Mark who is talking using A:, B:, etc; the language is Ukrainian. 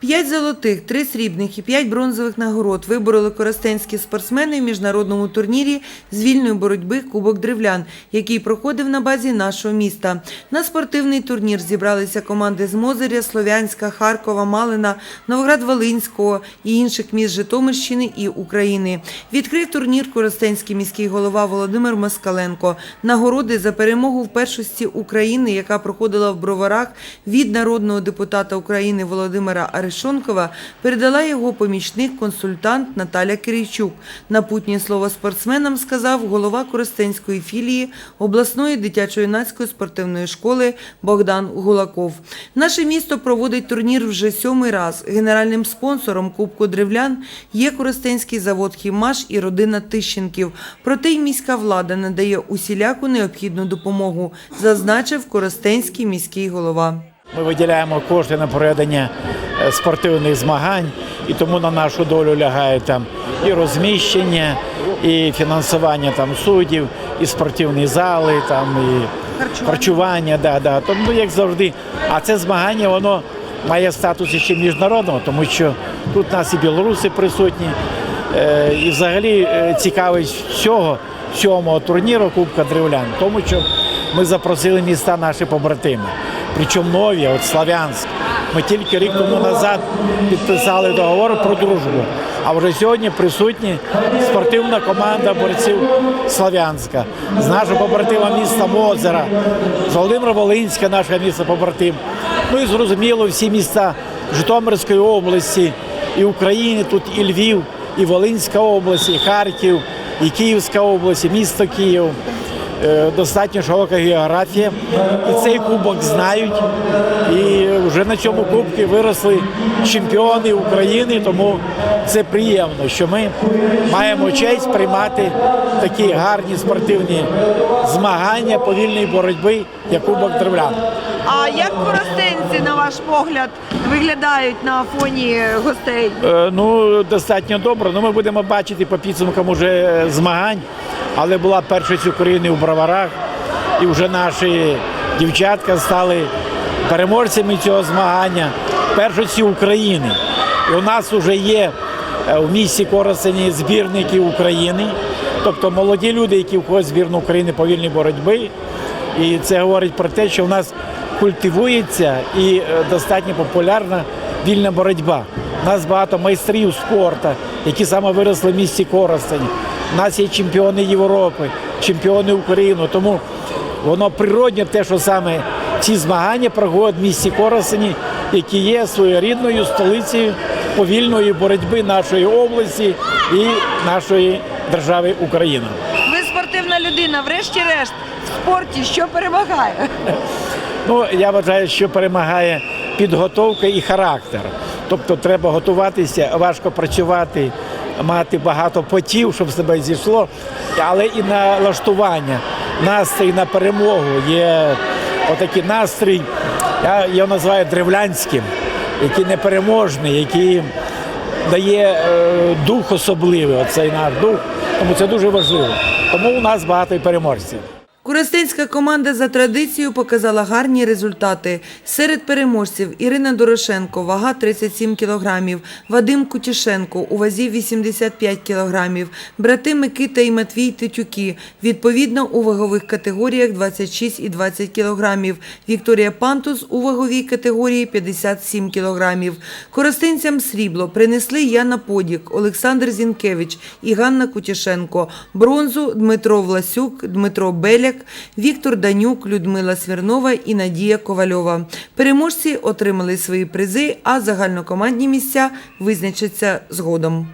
A: П'ять золотих, три срібних і п'ять бронзових нагород вибороли коростенські спортсмени в міжнародному турнірі з вільної боротьби Кубок Древлян, який проходив на базі нашого міста. На спортивний турнір зібралися команди з Мозиря, Слов'янська, Харкова, Малина, Новоград-Волинського і інших міст Житомирщини і України. Відкрив турнір коростенський міський голова Володимир Москаленко. Нагороди за перемогу в першості України, яка проходила в Броварах від народного депутата України Володимира Арешонкова, передала його помічник, консультант Наталя Кирійчук. Напутнє слово спортсменам сказав голова Коростенської філії обласної дитячо-юнацької спортивної школи Богдан Гулаков. Наше місто проводить турнір вже сьомий раз. Генеральним спонсором Кубку Древлян є Коростенський завод «Хімаш» і родина Тищенків. Проте й міська влада надає усіляку необхідну допомогу, зазначив Коростенський міський голова.
B: Ми виділяємо кошти на проведення спортивних змагань, і тому на нашу долю лягає там і розміщення, і фінансування там суддів, і спортивні зали, там і харчування. да, да. Тому ну, як завжди. А це змагання воно має статус ще міжнародного, тому що тут нас і білоруси присутні. Е, І взагалі е, цікавість всього сьомого турніру Кубка Древлян, тому що ми запросили міста наші побратими. Причому нові, от Славянськ. Ми тільки рік тому назад підписали договор про дружбу. А вже сьогодні присутні спортивна команда борців Славянська з нашого побратима міста Мозера, з Володимира Волинська, наше місто побратим. Ну і зрозуміло, всі міста Житомирської області і України, тут і Львів, і Волинська область, і Харків, і Київська область, і місто Київ. Е, Достатньо широка географія, і цей кубок знають. І вже на цьому кубці виросли чемпіони України, тому це приємно, що ми маємо честь приймати такі гарні спортивні змагання повільної боротьби, як Кубок Древлян.
C: А як коростенці, на ваш погляд, виглядають на фоні гостей?
B: Е, Ну, достатньо добре. Ну, ми будемо бачити по підсумкам уже змагань. Але була першість України у броварах, і вже наші дівчатка стали переможцями цього змагання, першості України. І у нас вже є е, в місті Коростені збірники України, тобто молоді люди, які входять в збірну України по вільній боротьби. І це говорить про те, що в нас культивується і е, достатньо популярна вільна боротьба. У нас багато майстрів спорту, які саме виросли в місті Коростені. У нас є чемпіони Європи, чемпіони України. Тому воно природне те, що саме ці змагання проходять в місті Коростені, які є своєрідною столицею повільної боротьби нашої області і нашої держави Україна.
C: Ви спортивна людина, врешті-решт, в спорті що перемагає?
B: Ну, я вважаю, що перемагає підготовка і характер. Тобто треба готуватися, важко працювати, мати багато потів, щоб себе зійшло, але і на лаштування, настрій на перемогу. Є отакий настрій, я його називаю древлянським, який непереможний, який дає е, дух особливий, оцей наш дух. Тому це дуже важливо. Тому у нас багато і переможців.
A: Коростенська команда за традицією показала гарні результати. Серед переможців Ірина Дорошенко, вага 37 кілограмів, Вадим Кутішенко у вазі 85 кілограмів, брати Микита і Матвій Тетюки, відповідно у вагових категоріях 26 і 20 кілограмів, Вікторія Пантус у ваговій категорії 57 кілограмів. Коростенцям срібло принесли Яна Подік, Олександр Зінкевич і Ганна Кутішенко, бронзу Дмитро Власюк, Дмитро Беляк, Віктор Данюк, Людмила Смірнова і Надія Ковальова. Переможці отримали свої призи, а загальнокомандні місця визначаться згодом.